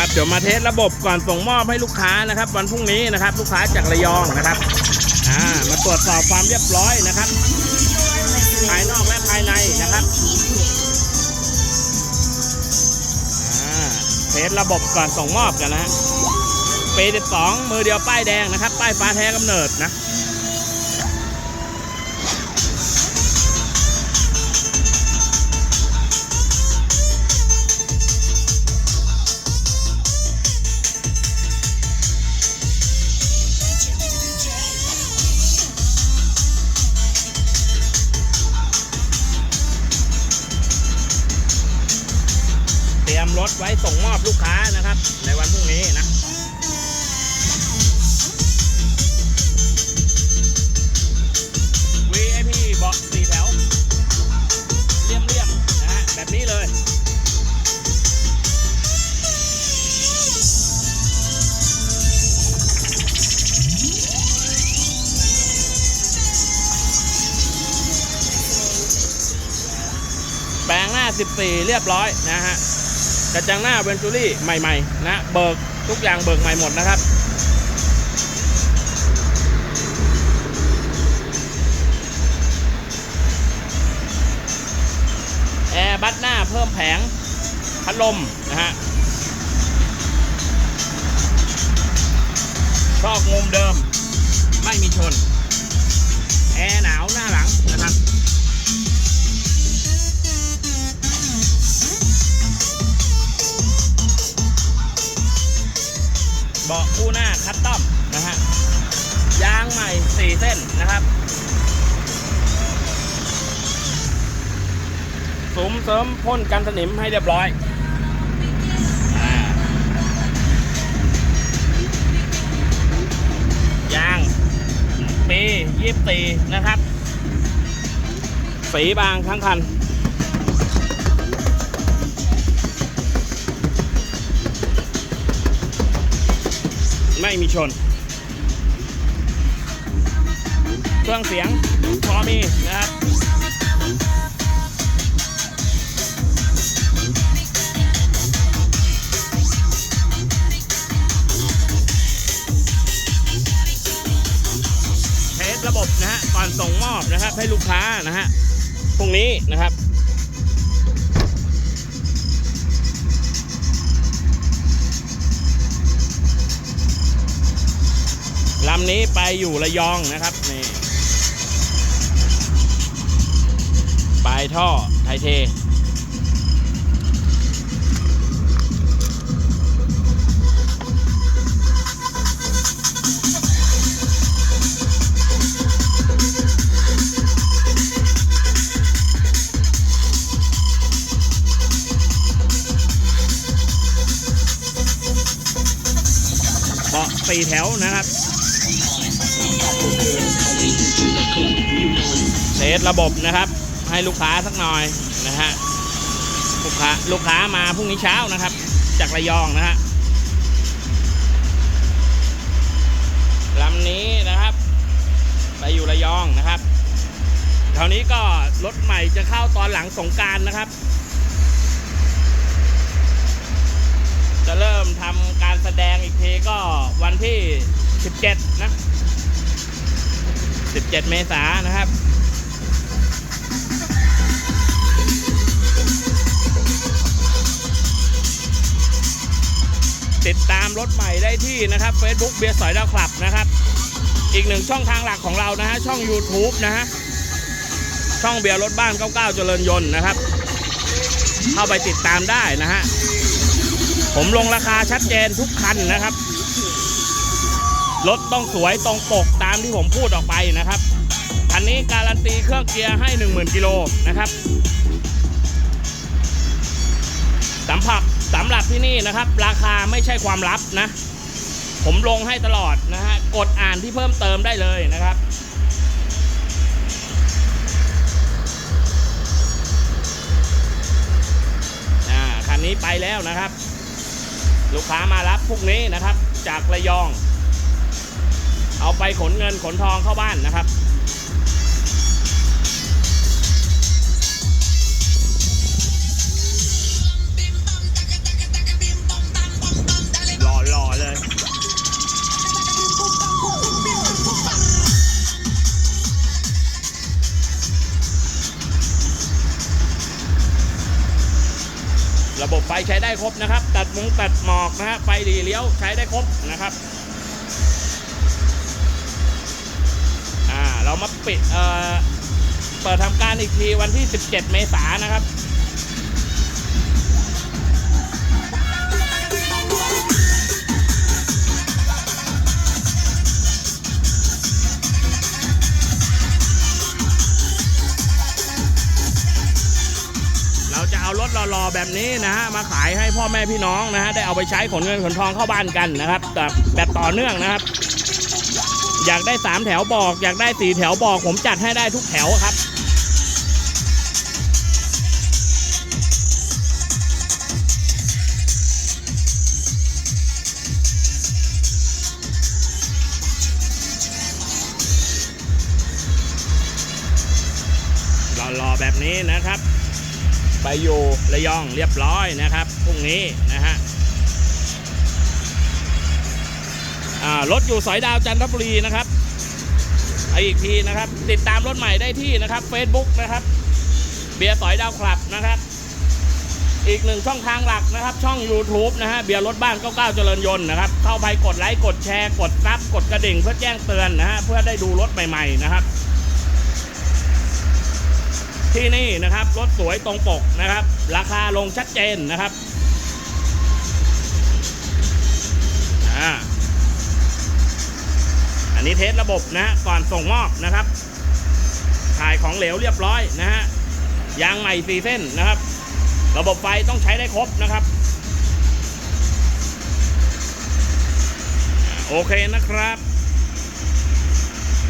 ครับเดี๋ยวมาเทสระบบก่อนส่งมอบให้ลูกค้านะครับ วันพรุ่งนี้นะครับ ลูกค้าจากระยองนะครับอ่ามาตรวจสอบความเรียบร้อยนะครับภายนอกและภายในนะครับอ่าเทสระบบก่อนส่งมอบกันนะฮะปี12มือเดียวป้ายแดงนะครับ ป้ายฟ้าแท้กำเนิดนะ เตรียมรถไว้ส่งมอบลูกค้านะครับ ในวันพรุ่งนี้นะ VIP เบาะสี่แถวเลี่ยมๆนะฮะแบบนี้เลยแปลงหน้า 14 เรียบร้อยนะฮะ กระจังหน้าเวนจูรี่ใหม่ๆนะเบิกทุกอย่างเบิกใหม่หมดนะครับแอร์บัตหน้าเพิ่มแผงพัดลมนะฮะชอกมุมเดิม ไม่มีชน แอร์หนาวหน้าหลังนะครับ เบาะคู่หน้าคัสตอมนะฮะยางใหม่ 4 เส้นนะครับสุมเสริมพ่นกันสนิมให้เรียบร้อยอยางปียี่สีนะครับ สีบางทั้งคัน ไม่มีชน เครื่องเสียงพอมีนะครับเทสระบบนะฮะก่อนส่งมอบนะครับให้ลูกค้านะฮะพรุ่งนี้นะครับำนี้ไปอยู่ระยองนะครับนี่ปลายท่อไทเทเบาะสี่แถวนะครับ เทสระบบนะครับ ให้ลูกค้าสักหน่อยนะฮะลูกค้าลูกค้ามาพรุ่งนี้เช้านะครับ จากระยองนะฮะลำนี้นะครับ ไปอยู่ระยองนะครับคราวนี้ก็รถใหม่จะเข้าตอนหลังสงการนะครับ จะเริ่มทำการแสดงอีกทีก็วันที่ 17 นะ 17 เมษายนนะครับติดตามรถใหม่ได้ที่นะครับ Facebook เบียร์สอยดาวคลับนะครับ อีกหนึ่งช่องทางหลักของเรานะฮะ ช่อง YouTube นะฮะ ช่องเบียร์รถบ้าน 99 เจริญยนต์นะครับ เข้าไปติดตามได้นะฮะ ผมลงราคาชัดเจนทุกคันนะครับ รถต้องสวยตรงปกตามที่ผมพูดออกไปนะครับคันนี้การันตีเครื่องเกียร์ให้ 10,000กิโลนะครับสัมผัสสำหรับที่นี่นะครับ ราคาไม่ใช่ความลับนะ ผมลงให้ตลอดนะฮะกดอ่านที่เพิ่มเติมได้เลยนะครับอ่าคันนี้ไปแล้วนะครับ ลูกค้ามารับพรุ่งนี้นะครับ จากระยอง เอาไปขนเงินขนทองเข้าบ้านนะครับระบบไฟใช้ได้ครบนะครับ ตัดมุงตัดหมอกนะฮะไฟดีเลี้ยวใช้ได้ครบนะครับ ปิดเอ่อเปิดทำการอีกทีวันที่ 17 เมษายนนะครับเราจะเอารถรอๆแบบนี้นะฮะมาขายให้พ่อแม่พี่น้องนะฮะได้เอาไปใช้ขนเงินขนทองเข้าบ้านกันนะครับแบบแบบต่อเนื่องนะครับ อยากได้สามแถวบอก อยากได้สี่แถวบอก ผมจัดให้ได้ทุกแถวครับ รอๆแบบนี้นะครับ ไปอยู่ระยองเรียบร้อยนะครับพรุ่งนี้นะฮะ รถอยู่สอยดาวจันทบุรีนะครับอีกทีนะครับ ติดตามรถใหม่ได้ที่นะครับ Facebook นะครับ เบียร์สอยดาวคลับนะครับ อีกหนึ่งช่องทางหลักนะครับ ช่อง YouTube นะฮะเบียร์รถบ้าน99เจริญยนต์นะครับ เข้าไปกดไลค์กดแชร์กดซับกดกระดิ่งเพื่อแจ้งเตือนนะฮะเพื่อได้ดูรถใหม่ๆนะครับ ที่นี่นะครับรถสวยตรงปกนะครับ ราคาลงชัดเจนนะครับอ่า นี้เทสระบบนะฮะก่อนส่งมอบนะครับ ถ่ายของเหลวเรียบร้อยนะฮะยางใหม่สีเส้นนะครับ ระบบไฟต้องใช้ได้ครบนะครับ โอเคนะครับ